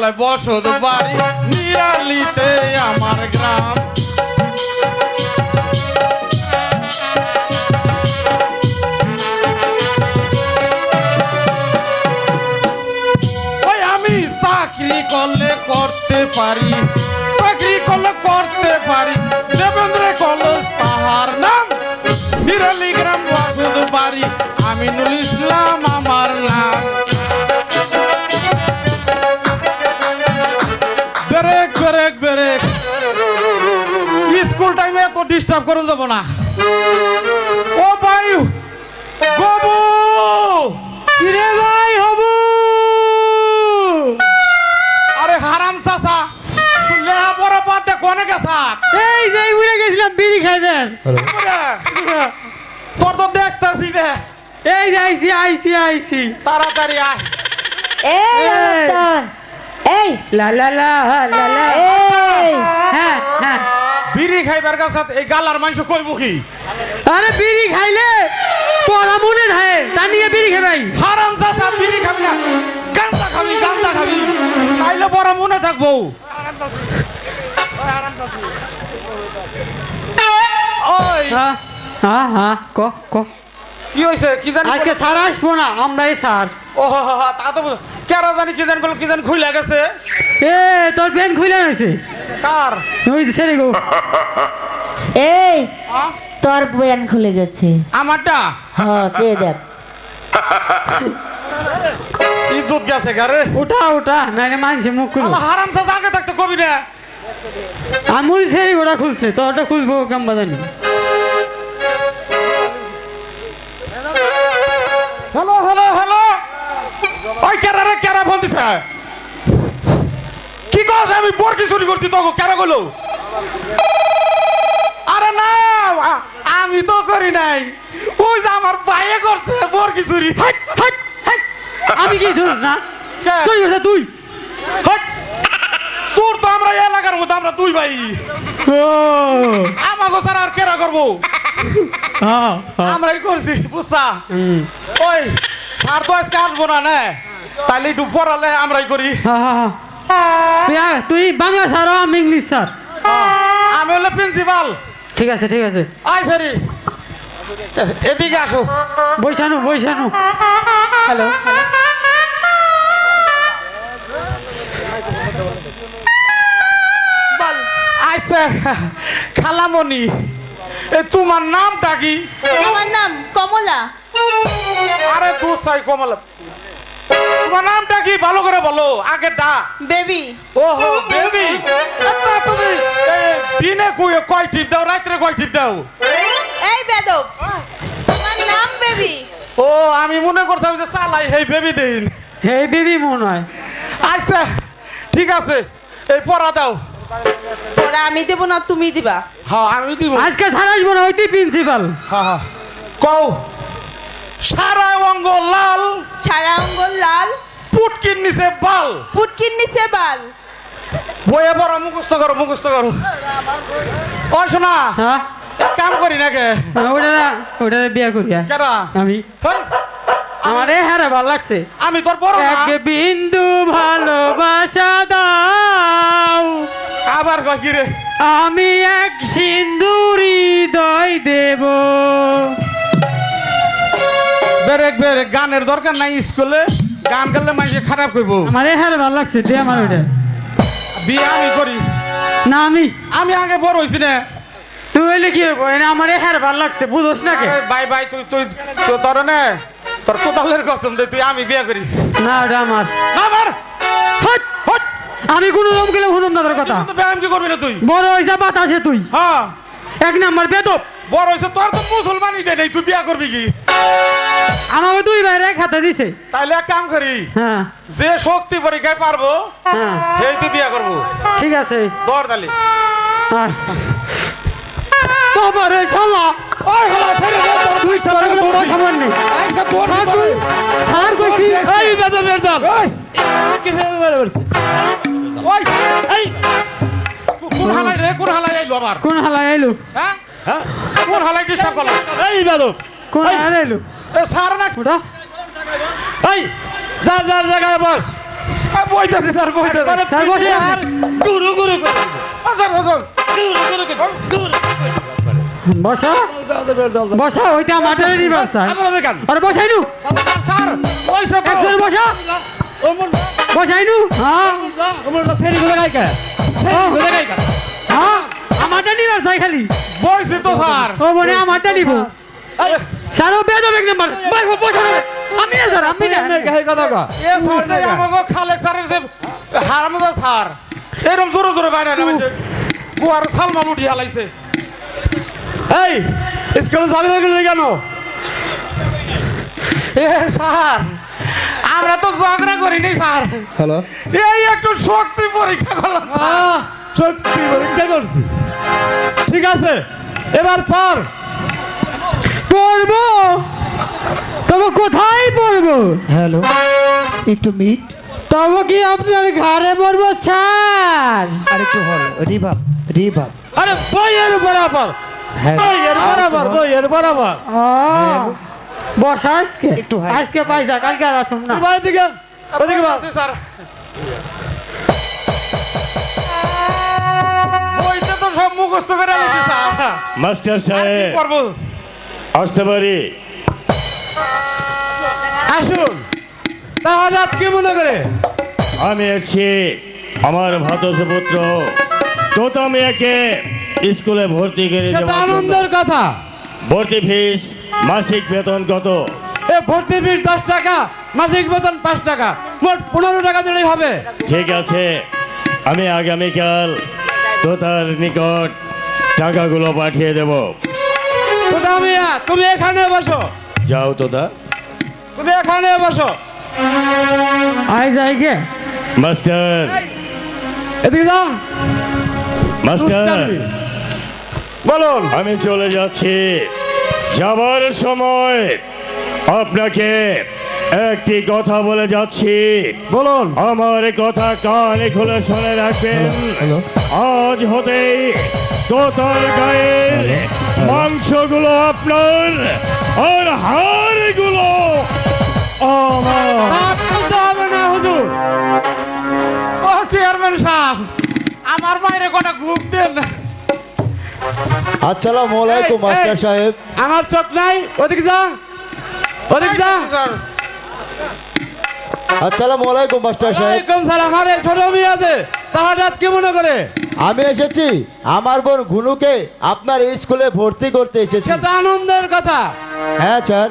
বেলায় বসত বাড়ি। নিরালিতে আমার গ্রাম। আমি চাকরি করলে করতে পারি। চাকরি করলে করতে পারি। দেবেন্দ্র কলেজ তাহার নাম। নিরালি গ্রাম বসত বাড়ি আমিনুল ইসলাম আমার নাম। ডিস্টার্ব করে দেবো না ও ভাই গবু! কিরে ভাই হবু? আরে হারাম চাচা লেহা বড় বাদ দে কোনে গেছা এই যে উড়ে গেছিলাম বিড়ি খাইবেন তোর তো দেখতেছি রে। এই যে আইসি আইসি আইসি তাড়াতাড়ি আয়। এই এই। লা লা লা লা লা। এই বিড়ি খাইবার কাছে এই গালার মাংস কইব কি? আরে বিড়ি খাইলে পড়া মনে থাকে তা নিয়ে বিড়ি খাবাই। হারাম চাচা বিড়ি খাবি না। গাঁজা খাবি গাঁজা খাবি। তাইলে বড় মনে থাকব। ওই। হ্যাঁ হ্যাঁ হ্যাঁ ক ক। কি হইছে? কি জানি আজকে স্যার আসব না আমরাই স্যার। ও হো হো, হো, তা তো কেরা জানি কি জানি কি জানি খুইলা গেছে? এ তোর কার? ওই ছেড়ে গো। এই তোর খুলে গেছে। আমারটা? হ সে দেখ। ইজ্জত গেছে গারে ওটা ওটা নাইলে মানছে মুখ খুলবো। আল্লাহ হারাম চাচা আগে থাকতে কবি না আমুল ছেড়ে ওটা খুলছে তোরটা খুলবো কেমন দিছে কি কস আমি? বোর কি চুরি করছি তোকে কেরা গেলো আরে না আমি তো করি নাই। ওই যে আমার ভাইয়ে করছে বোর কি চুরি। আমি কি শুন না? তুই ওটা তুই। চোর তো আমরা এলাকার মধ্যে আমরা দুই ভাই। আমাকে ছাড়া আর কেরা করব? হ্যাঁ হ্যাঁ। আমরাই করছি বুঝছা। ওই স্যার তো আজকে আসব না নে। তাইলে একটু পড়ালে আমরাই করি। হ্যাঁ, হ্যাঁ, হ্যাঁ। তুই বাংলা স্যার আমি ইংলিশ স্যার। আমি হলো প্রিন্সিপাল ঠিক আছে ঠিক আছে। আয় সরি। এদিকে আসো। বৈশানু বৈশানু হ্যালো। বল আইসে খালামণি। এ তোমার নামটা কি? আমার নাম কমলা। আরে দু সাই কমল। তোমার নামটা কি ভালো করে বলো আগে ডা বেবি। ওহো বেবি। তুমি এ, দিনে কই- কয় টিপ দাও রাত্রে কয় টিপ দাও? এই বেদব আমার নাম বেবি। ও আমি মনে করতাম যে চালাই হেই বেবি দিন। এই বেবি মনে হয়। আচ্ছা ঠিক আছে এই পড়া দাও। ওরা আমি দেব না তুমি দিবা। হ্যাঁ আমি দিব। আজকে আসব না ওইটি প্রিন্সিপাল হ্যাঁ হ্যাঁ। কও। সারা অঙ্গ লাল সারা আঙ্গুল লাল পুটকির নিচে বাল। পুটকির নিচে বাল। বইয়ে বড় মুখস্থ করো মুখস্থ করো। ও শোনা হ্যাঁ? এক কাম করি নাকি? ওটা ওটা বিয়ে করি। আমি। আমার হ্যাঁ ভালো লাগছে। আমি তোর বড়। এক বিন্দু ভালোবাসা দাও। আবার কি রে? আমি এক সিন্দুরি দই দেব। বেরেক বেরেক গানের দরকার নাই স্কুলে গান গাইলে মানুষে খারাপ করব। আমার এ হ্যাঁ ভালো লাগছে দে আমার ওটা বিয়ে আমি করি। না আমি? আমি আগে বড় হয়েছি না। তুই হইলে কি এটা আমার হ্যাঁ ভালো লাগছে বুঝোস না কে? বাই বাই তুই তুই তো তোর নে তোর কোদালের কসম দে তুই আমি বিয়ে করি। না ওটা আমার। না আমার? হট! হট আমি কোনো রকম গেলে না তোর কথা। ব্যায়াম কি করবি না তুই? বড় হয়েছে বাতাসে তুই। হ্যাঁ। এক নাম্বার বেদব। বড় হয়েছে তোর তো মুসলমানই দে নেই তুই বিয়ে করবি কি? আমাকে দুই ভাইয়ের এক দিছে। তাইলে এক কাম করি হ্যাঁ। যে শক্তি পরীক্ষায় পারব হ্যাঁ। সেই তুই বিয়ে করব। ঠিক আছে। দর তালি। বাবারে চলো ওই ছেড়ে তুই বল নেই। আর তুই আর এই ওই। এই। কোন হালাই রে কোন হালাই আইলো আবার? কোন হালা আইলো? হ্যাঁ? হ্যাঁ? কোন হালাই ডিস্টার্ব করল এই বেদব কোন হালা আইলো এ সার না। ওটা? এই যার যার জায়গায় বস। বইতেছি স্যার বইতেছি। স্যার বসে গুরু গুরু স্যার স্যার বসা। বসা ওইটা মাঠের স্যার। আরে বসাই নু স্যার বসা বসাই নু হ্যাঁ। হ্যাঁ। আমারটা নিবার স্যার খালি। বইছি তো স্যার। ও মনে আমারটা নিব। স্যার ও বেদ এক নাম্বার। বসো বসো আমি না স্যার আমি না এ স্যার যে আমাকে খালেক স্যারের যে হারামদা স্যার। এরকম জোরে জোরে বাইরে নামেছে বুয়ার সালমান উঠি হালাইছে। এই স্কুলে যাবে না কেন? এ স্যার আমরা তো ঝগড়া করিনি স্যার। হ্যালো। এই একটু শক্তি পরীক্ষা করলাম স্যার। সত্যি পরীক্ষা করছি। ঠিক আছে? এবার পর। পড়ব? তবে কোথায় পড়ব? হ্যালো একটু মিট। তবে কি আপনার ঘরে পড়ব স্যার? আর একটু হল রিভাব রিভাব। আরে বইয়ের বরাবর। হ্যাঁ। বইয়ের বরাবর বইয়ের বরাবর। বসা আজকে। একটু আজকে পয়সা কালকে আর আসুন না। ওদিকে ওদিকে স্যার। সব মুখস্থ করে মাস্টার সাহেব। করব? আসতে পারি। আসুন। তাহলে কি মনে করে? আমি আছি আমার ভাতসপুত্র তোতা মেয়েকে স্কুলে ভর্তি করে আনন্দের কথা। ভর্তি ফিস মাসিক বেতন কত? এ ভর্তি ফিস দশ টাকা মাসিক বেতন পাঁচ টাকা। মোট পনেরো টাকা দিলেই হবে। ঠিক আছে। আমি আগামীকাল তোতার নিকট টাকাগুলো পাঠিয়ে দেব। কোথা মিয়া তুমি এখানে বসো। যাও তোতা। তুমি এখানে বসো। আই যাই গে। মাস্টার। এদিকে যা। মাস্টার। বলুন। আমি চলে যাচ্ছি। যাবার সময় আপনাকে একটি কথা বলে যাচ্ছি। বলুন। আমার কথা কানে খুলে শুনে রাখবেন। আজ হতেই তোতার গায়ের মাংসগুলো আপনার আর হাড়গুলো আমার। বাইরে কটা গ্রুপ দেন। আসসালামু আলাইকুম এই, মাস্টার এই। সাহেব। আমার চোখ নাই ওদিকে যা ওদিকে যা। আসসালামু আলাইকুম মাস্টার সাহেব। ওয়ালাইকুম সালাম। আরে ছোট মেয়ে আছে তাহলে কি মনে করে? আমি এসেছি আমার বোন ঘুনুকে আপনার স্কুলে ভর্তি করতে এসেছি। সেটা আনন্দের কথা। হ্যাঁ স্যার।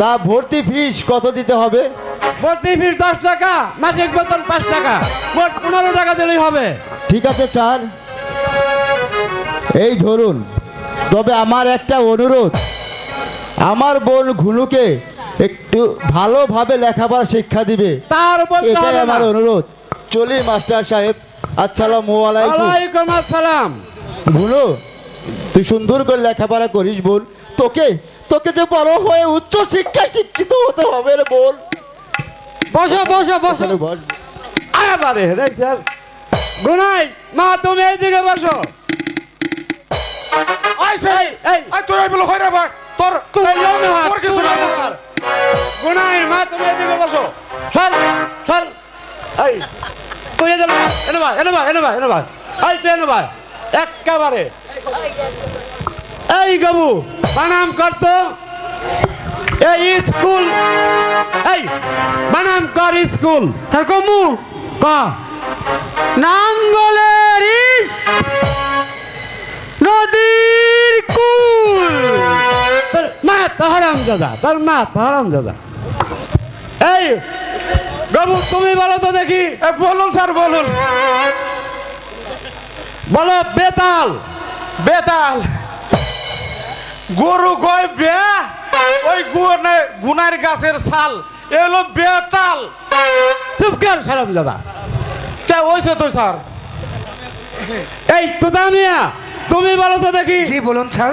তা ভর্তি ফিস কত দিতে হবে? ভর্তি ফিস দশ টাকা মাসিক বেতন পাঁচ টাকা। মোট পনেরো টাকা দিলেই হবে। ঠিক আছে স্যার। এই ধরুন তবে আমার একটা অনুরোধ। আমার বোন ঘুনুকে একটু ভালোভাবে লেখাপড়া শিক্ষা দিবে। তার বলতে এটাই আমার অনুরোধ। চলি মাস্টার সাহেব। আসসালামু আলাইকুম। ওয়ালাইকুম আসসালাম। ভুলো তুই সুন্দর করে লেখাপড়া করিস বল তোকে তোকে যে বড় হয়ে উচ্চ শিক্ষায় শিক্ষিত হতে হবে রে বোন। বসো বসো বসো। বস। আরে রে স্যার। গুনাই মা তুমি এইদিকে বসো। সেই এই বলো তোর এই লোক না, তোর কিছু। গুনাই মা তুমি এদিকে বসো। সর সর এই তুই এদিকে এনে বা এনে বা এনে বা এই তুই এনে বা একেবারে এই গবু বানাম করতো এই স্কুল। এই বানাম কর স্কুল। স্যার কমু ক? নাঙ্গলের নদীর কুল। তোর মা তাহারাম দাদা তোর মা তাহারাম দাদা এই, বাবু, তুমি বলো তো দেখি বলুন স্যার, বলুন। বলো, বেতাল বেতাল। গরু গয় বে, ওই গুনে, গুনার গাছের ছাল এলো বেতাল। চুপ কর সারাম দাদা কে হইছে তো স্যার? এই মিয়া, তুমি বলো তো দেখি। জি, বলুন, স্যার।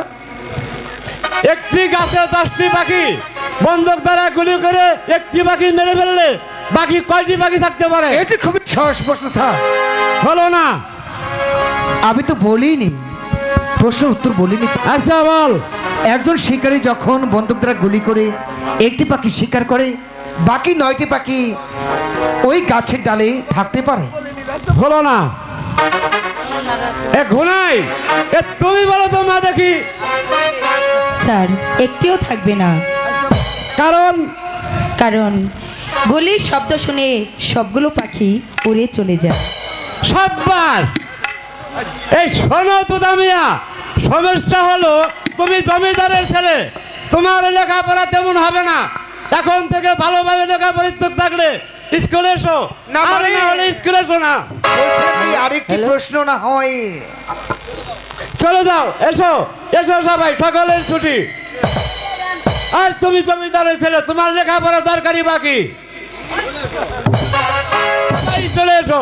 একটি গাছে দশটি পাখি। বন্দুক দ্বারা গুলি করে একটি পাখি মেরে ফেললে বাকি কয়টি পাখি থাকতে পারে? যে খুবই সহজ প্রশ্ন স্যার। হলো না। আমি তো বলিনি। প্রশ্ন উত্তর বলিনি আচ্ছা বল। একজন শিকারী যখন বন্দুক দ্বারা গুলি করে একটি পাখি শিকার করে বাকি নয়টি পাখি ওই গাছের ডালে থাকতে পারে। হলো না। এ ঘুনাই এ তুমি বলো তো মা দেখি। স্যার একটিও থাকবে না। কারণ? কারণ গুলির শব্দ শুনে সবগুলো পাখি উড়ে চলে যায়। সববার! এই শোনো তো দামিয়া সমস্যা হলো তুমি জমিদারের ছেলে তোমার লেখাপড়া তেমন হবে না। এখন থেকে ভালোভাবে লেখাপড়া ইচ্ছুক থাকলে স্কুলে এসো না, মানে- না হলে স্কুলে এসো না। আরেকটি প্রশ্ন না হয়। চলে যাও, এসো এসো সবাই, সকলের ছুটি। আর তুমি তুমি জমিদারের ছেলে, তোমার লেখাপড়া দরকারি বাকি? চলে এসো।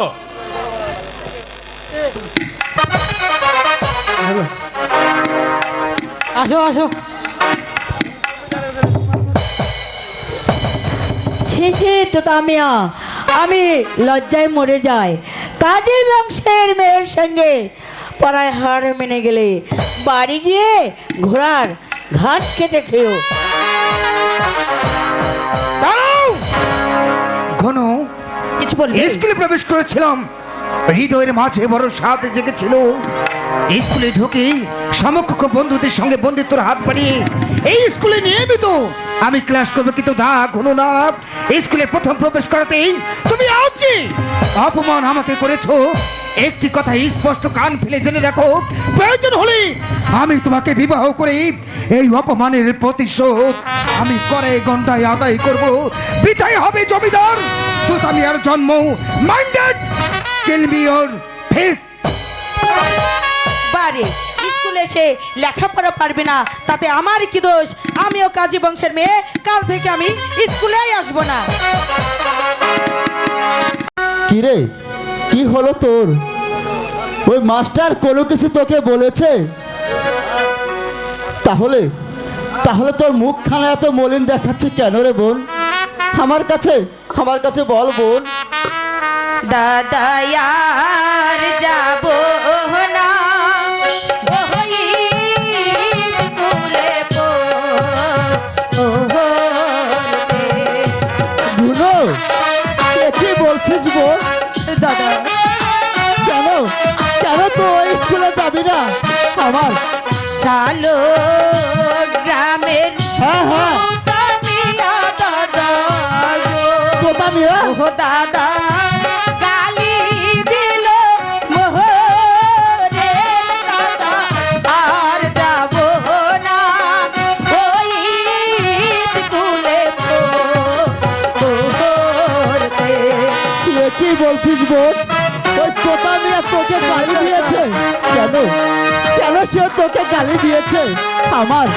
আসো আসো। শেষে তো আমিয়া আমি লজ্জায় মরে যাই। কাজী বংশের মেয়ের সঙ্গে পড়ায় হার মেনে গেলে বাড়ি গিয়ে ঘোড়ার ঘাস খেতে দাঁড়াও! ঘন কিছু বলবে? স্কুলে প্রবেশ করেছিলাম। হৃদয়ের মাঝে বড় স্বাদ জেগেছিল। স্কুলে ঢুকে সমকক্ষ বন্ধুদের সঙ্গে বন্ধুত্বর হাত বাড়িয়ে এই স্কুলে নিয়মিত আমি ক্লাস করব কিন্তু দা ঘুনো না। স্কুলে প্রথম প্রবেশ করাতেই তুমি আউচি অপমান আমাকে করেছ। একটি কথা স্পষ্ট কান ফেলে জেনে রাখো প্রয়োজন হলে আমি তোমাকে বিবাহ করে। এই অপমানের প্রতিশোধ আমি করে ঘন্টায় আদায় করব। বিদায় হবে জমিদার। আমি আর জন্ম minded kill me your face. বারে স্কুলে এসে লেখাপড়া পারবে না তাতে আমার কি দোষ? আমিও কাজী বংশের মেয়ে কাল থেকে আমি স্কুলেই আসব না। কি রে কি হলো তোর? ওই মাস্টার কোনো কিছু তোকে বলেছে? তাহলে তাহলে তোর মুখখানা এত মলিন দেখাচ্ছে কেন রে বোন? আমার কাছে আমার কাছে বল বোন। দাদা শালো গ্রামের হ্যাঁ হ্যাঁ। দাদা গালি দিল। মোহরে দাদা আর যাব না। ওই স্কুলে পড়তে। কি বলছিস বোন ওই তোতা মিয়া তোকে গালি দিয়েছে? কেন? সে তোকে গালি দিয়েছে আমার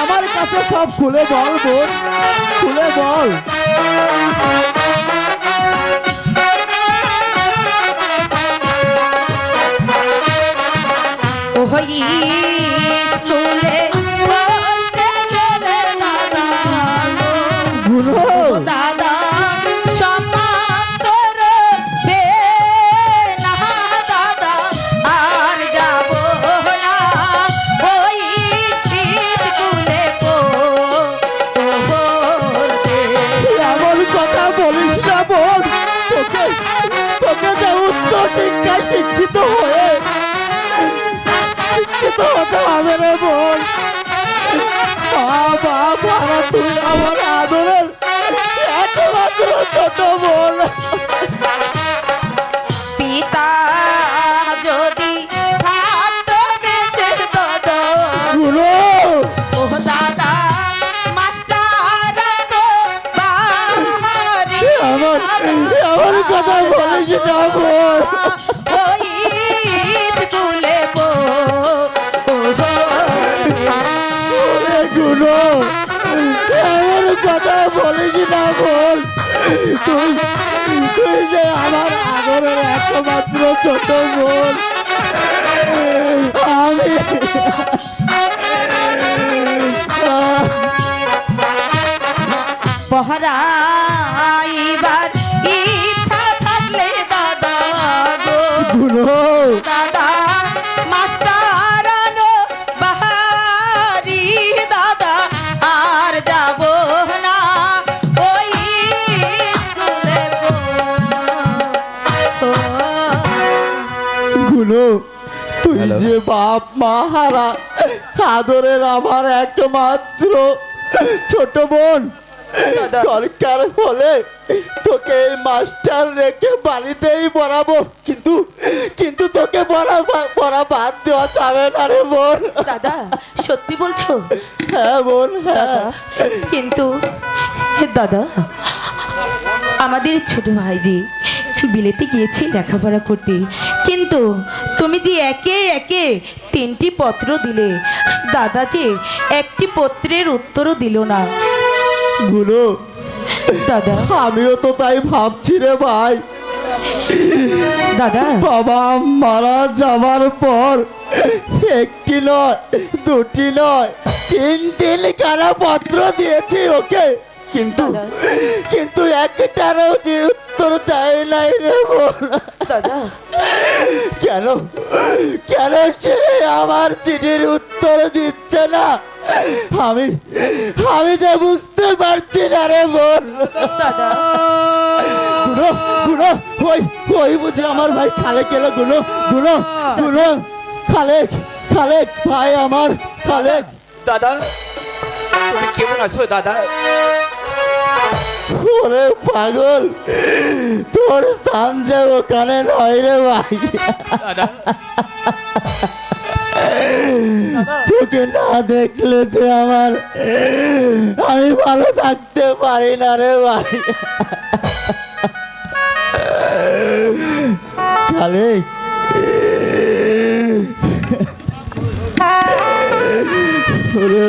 আমার কাছে সব খুলে বল বোন খুলে বল। আদরের একমাত্র ছোট বোন। আমি পহরাইবার গুলো তুই যে বাপ মা হারা আদরের আমার একমাত্র ছোট বোন দরকার হলে তোকে এই মাস্টার রেখে বাড়িতেই পড়াবো। কিন্তু কিন্তু তোকে পড়া পড়া বাদ দেওয়া যাবে না রে বোন। দাদা সত্যি বলছো? হ্যাঁ বোন হ্যাঁ। কিন্তু দাদা আমাদের ছোট ভাইজি বিলেতে গিয়েছি লেখাপড়া করতে। কিন্তু তুমি যে একে একে তিনটি পত্র দিলে দাদা যে একটি পত্রের উত্তরও দিল না। গুলো দাদা। আমিও তো তাই ভাবছি রে ভাই। দাদা। বাবা মারা যাওয়ার পর একটি নয় দুটি নয় তিন তিন কারা পত্র দিয়েছি ওকে। কিন্তু। কিন্তু একটারও যে উত্তর দেয় নাই রে দাদা। কেন? কেন সে আমার চিঠির উত্তর দিচ্ছে না? আমি আমি যে বুঝতে পারছি না রে বোন। দাদা। গুনো গুনো ওই ওই বুঝি আমার ভাই খালে গেল গুনো গুনো গুনো। খালেক খালেক ভাই আমার খালেক। দাদা তুমি কেমন আছো দাদা? ওরে পাগল তোর স্থান যে ওখানে নয় রে ভাই। তোকে না দেখলে যে আমার আমি ভালো থাকতে পারি না রে ভাই। খালেক ওরে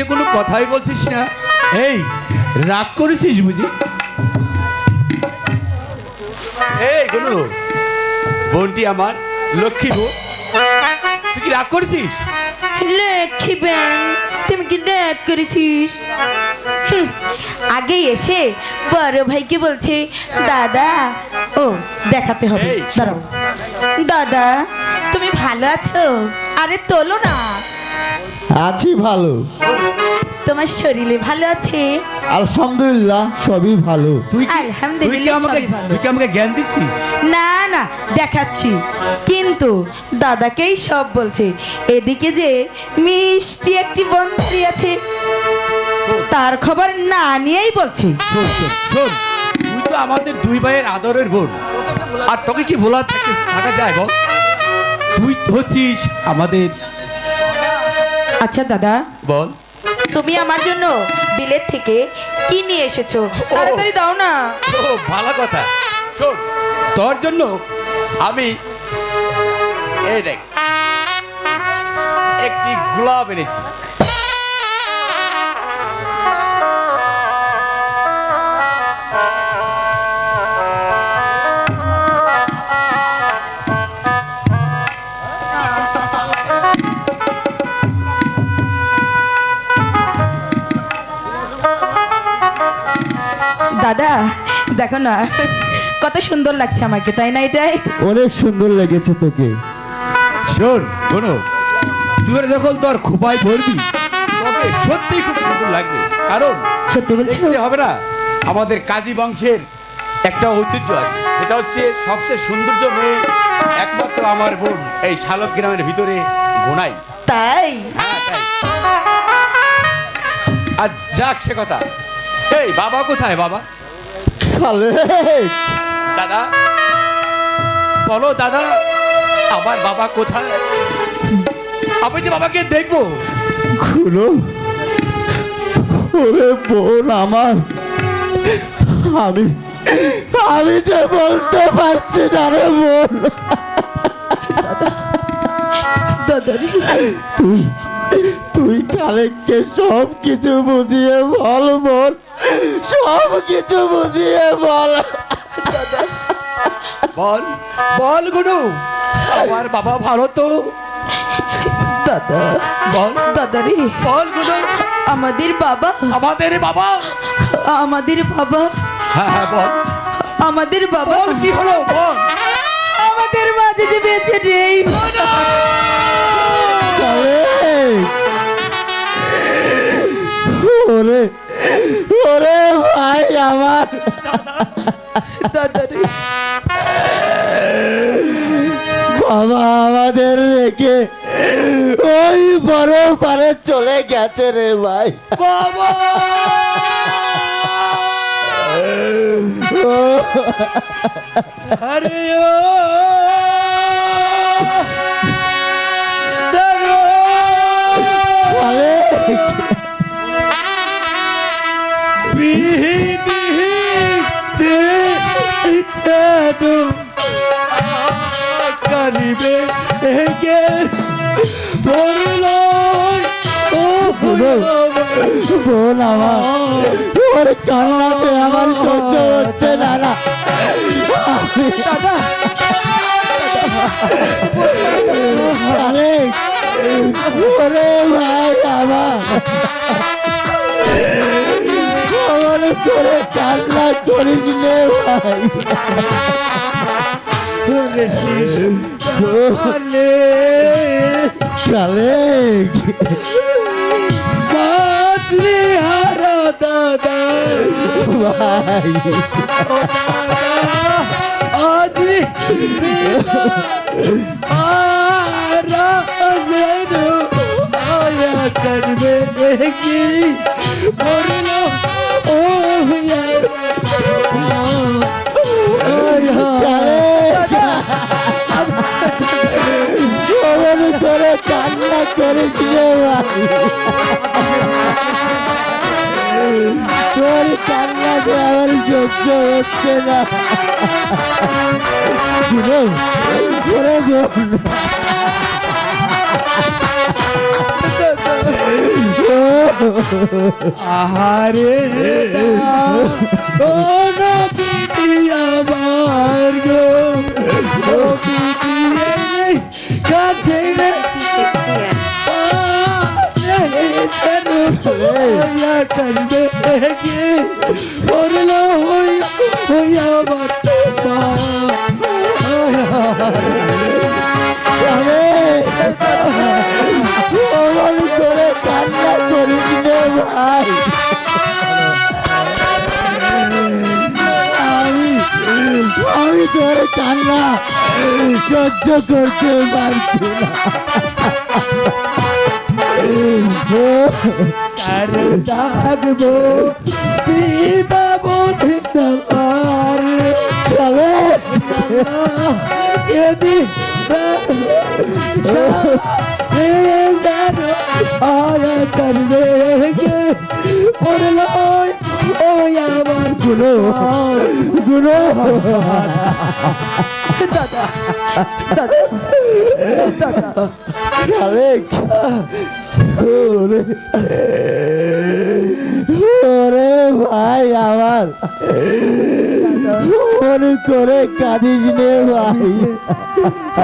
যে কোনো কথাই বলছিস না। এই রাগ করেছিস বুঝি? এই গুরু বোনটি আমার লক্ষ্মী বউ তুই কি রাগ করেছিস? লক্ষ্মী ব্যাং তুমি কি ডাক করেছিস? আগে এসে বড় ভাইকে বলছে দাদা ও দেখাতে হবে। দাঁড়াও। দাদা তুমি ভালো আছো? আরে তোলো না। আছি ভালো। তোমার শরীরে ভালো আছে? আলহামদুলিল্লাহ সবই ভালো। তুই কি তুই কি আলহামদুলিল্লাহ আমাকে সবই ভালো। তুই কি আমাকে জ্ঞান দিচ্ছিস? না না দেখাচ্ছি। কিন্তু দাদাকেই সব বলছে। এদিকে যে মিষ্টি একটি বন্ধু আছে তার খবর না নিয়েই বলছে। শোন শোন শোন তুই তো আমাদের দুই ভাইয়ের আদরের বোন। আর তোকে কি বলা থাকে থাকা যায় বল? তুই হচ্ছিস আমাদের আচ্ছা দাদা। বল। তুমি আমার জন্য বিলেত থেকে কি নিয়ে এসেছ? তাড়াতাড়ি দাও না। ও ভালো কথা। শোন তোর জন্য আমি এই দেখ একটি গোলাপ এনেছি। দাদা দেখো না কত সুন্দর লাগছে আমাকে তাই না এটাই? অনেক সুন্দর লেগেছে তোকে। শোন শোনো তুই যখন তোর খোপায় ধরবি তবে সত্যিই খুব সুন্দর লাগবে। কারণ সত্যি বলছো? হবে না আমাদের কাজী বংশের একটা ঐতিহ্য আছে। এটা হচ্ছে সবচেয়ে সৌন্দর্য মেয়ে একমাত্র আমার বোন এই শালক গ্রামের ভিতরে গোনাই। তাই? হ্যাঁ, তাই। আর যাক সে কথা। এই বাবা কোথায় বাবা? খালেক দাদা বলো দাদা আমার বাবা কোথায়? আমি যে বাবাকে দেখব। খুলো। ওরে বোন আমার আমি আমি যে বলতে পারছি না রে বোন। দাদা। তুই তুই কালেককে সব কিছু বুঝিয়ে বল বোন। সব কিছু বুঝিয়ে বল। বল বল গুনু। আমার বাবা ভালো তো দাদা বল। দাদা রে। বল গুনু। আমাদের বাবা। আমাদের বাবা। আমাদের বাবা। হ্যাঁ হ্যাঁ বল। আমাদের বাবা। কি হলো? বল। আমাদের মাঝে যে বেঁচে নেই। ওরে ওরে ভাই আমার। বাবা আমাদের রেখে ওই বড় পারে চলে গেছে রে ভাই। বাবা! আরে ও! বোন আমার। ওর কান্নাতে আমার সহ্য হচ্ছে না না। আরে ওরে ভাই আমার আমার করে কান্না করিস নে ভাই। কালে মাতৃহারা দাদা। ভাই। আজ আয়া করবে কি বলল ও করে কান্না করিস রে ভাই। কান্নাতে আমার সহ্য হচ্ছে না। আহারে আমার গো। কাছে রে করবে গে পড়ল হই হই আমার আরে আমার করে কান্না সহ্য করতে পারছি তার দাগব পিতা বোধে তোমার চলো যদি আয়া করবে পড়ল ওই আমারগুলো গুলো দাদা দাদা দাদা ওরে ভাই আমার। মনে করে কাঁদিস নে ভাই।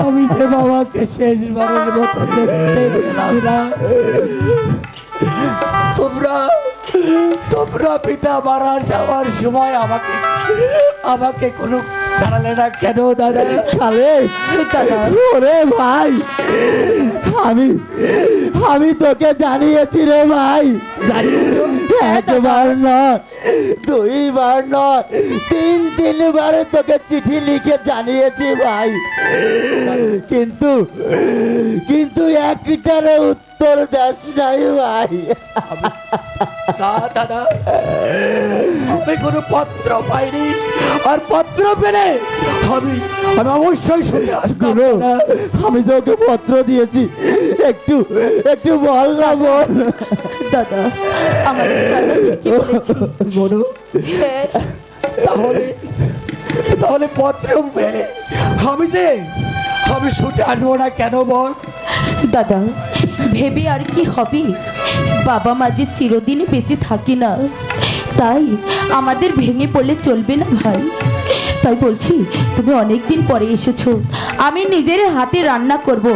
আমি যে বাবাকে শেষবারের মতো দেখতে পেলাম না, তোমরা তোমরা পিতা মারা যাওয়ার সময় আমাকে আমাকে কোনো জানালে না কেন দাদা? আলেক ওরে ভাই আমি আমি তোকে জানিয়েছি রে ভাই। একবার নয় দুইবার নয় তিন তিনবারে তোকে চিঠি লিখে জানিয়েছি ভাই। কিন্তু কিন্তু একটার উত্তর দেশ নাই ভাই। না দাদা আমি কোনো পত্র পাইনি। আর পত্র পেলে আমি আমি অবশ্যই শুনে আমি তোকে পত্র দিয়েছি। একটু একটু বল না বল। দাদা আমার বলো। হ্যাঁ, তাহলে তাহলে পত্র পেলে আমি যে আমি ছুটে আসব না কেন বল? দাদা ভেবে আর কি হবে? বাবা মা যে চিরদিন বেঁচে থাকি না তাই আমাদের ভেঙে পড়লে চলবে না ভাই। তাই বলছি তুমি অনেক দিন পরে এসেছ আমি নিজের হাতে রান্না করব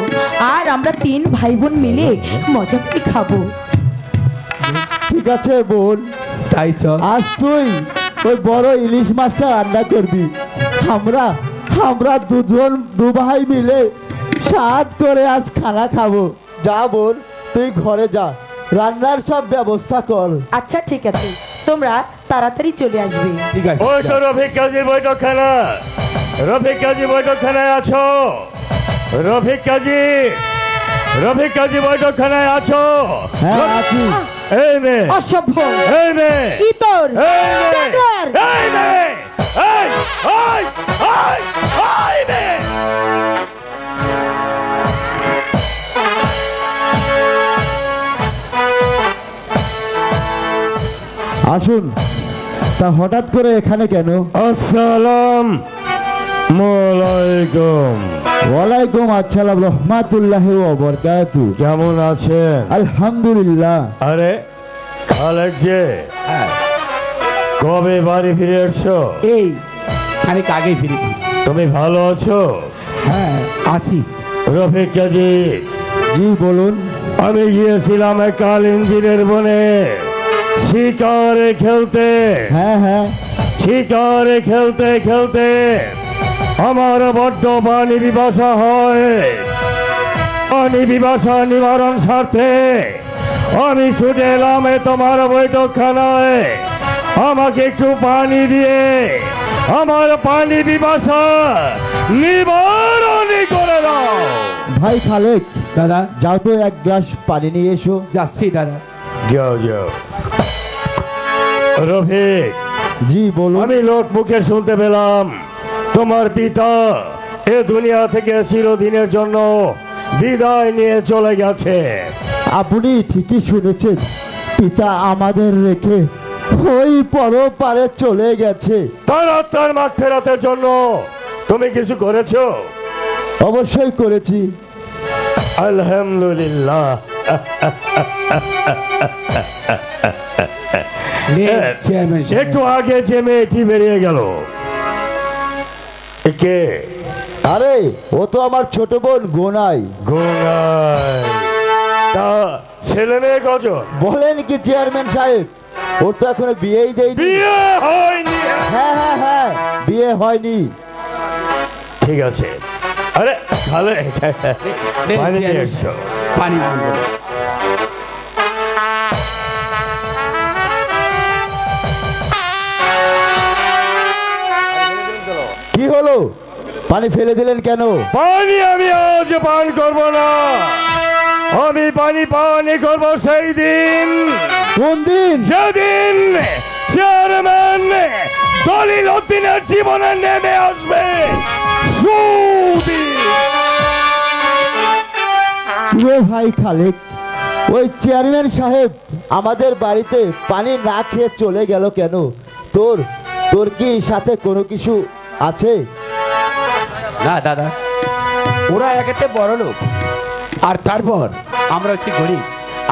আর আমরা তিন ভাই বোন মিলে মজা করে খাব। ঠিক আছে বোন। তাই চল আজ তুই ওই বড় ইলিশ মাছটা রান্না করবি। আমরা আমরা দুজন দু ভাই মিলে সাত করে আজ খানা খাব। যা বোন তুই ঘরে যা। রান্নার সব ব্যবস্থা কর। আচ্ছা ঠিক আছে। তোমরা তাড়াতাড়ি চলে আসবে। ঠিক আছে ওই তো রফিক কাজী বৈঠকখানা। রফিক কাজী বৈঠকখানায় আছো? রফিক কাজী রফিক কাজী বৈঠকখানায় আছো? হ্যাঁ আছি। এই মেয়ে। অসভ্য। এই মেয়ে। কি তোর এই জানোয়ার! এই মেয়ে। এই এই এই এই মেয়ে। আসুন। তা হঠাৎ করে এখানে কেন? আসসালাম। আলাইকুম ওয়ালাইকুম আসসালাম রহমাতুল্লাহ বরকাতু। কেমন আছেন? আলহামদুলিল্লাহ। আরে খালেক যে কবে বাড়ি ফিরে এসছো? এই খানিক আগেই ফিরেছি তুমি ভালো আছো? হ্যাঁ আছি। রফিক কাজী। জি বলুন। আমি গিয়েছিলাম এক কাল ইঞ্জিনের বনে। শিকারে খেলতে। হ্যাঁ হ্যাঁ। শিকারে খেলতে খেলতে আমার বড্ড পানি বিবাসা হয়। পানি বিবাসা নিবারণ স্বার্থে আমি ছুটে এলাম তোমার বৈঠকখানায়। আমাকে একটু পানি দিয়ে আমার পানি বিবাসা নিবারণই করে দাও। ভাই খালেক দাদা যাও তো এক গ্লাস পানি নিয়ে এসো। যাচ্ছি দাদা। যাও যাও। রফিক। জি বলুন। আমি লোক মুখে শুনতে পেলাম তোমার পিতা এ দুনিয়া থেকে চিরদিনের জন্য বিদায় নিয়ে চলে গেছে। আপনি ঠিকই শুনেছেন পিতা আমাদের রেখে ওই পরপারে চলে গেছে। তার আত্মার মাঠ ফেরাতের জন্য তুমি কিছু করেছ? অবশ্যই করেছি। আলহামদুলিল্লাহ। একটু আগে যে মেয়েটি বেরিয়ে গেল। কে? আরে ও তো আমার ছোট বোন গোনাই। গোনাই। তা ছেলে মেয়ে কজন? বলেন কি চেয়ারম্যান সাহেব ওর তো এখনও বিয়েই দেয়নি। বিয়ে হয়নি। হ্যাঁ হ্যাঁ হ্যাঁ বিয়ে হয়নি। ঠিক আছে। আরে তাহলে পানি নিয়ে। পানি হলো? পানি ফেলে দিলেন কেন? পানি আমি আজ পান করব না। আমি পানি পানি করব সেই দিন। কোন দিন? যেদিন চেয়ারম্যান দলিল উদ্দিনের জীবনে নেমে আসবে। ভাই খালেক ওই চেয়ারম্যান সাহেব আমাদের বাড়িতে পানি না খেয়ে চলে গেল কেন? তোর তোর কি সাথে কোনো কিছু আছে? না দাদা ওরা একেতে বড় লোক। আর তারপর আমরা হচ্ছে গরিব।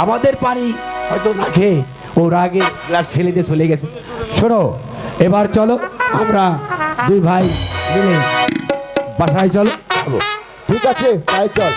আমাদের পানি হয়তো না খেয়ে ওরা আগে গ্লাস ফেলে দিয়ে চলে গেছে। শোনো, এবার চলো আমরা দুই ভাই মিলে বাসায় চলো। ঠিক আছে, তাই চল।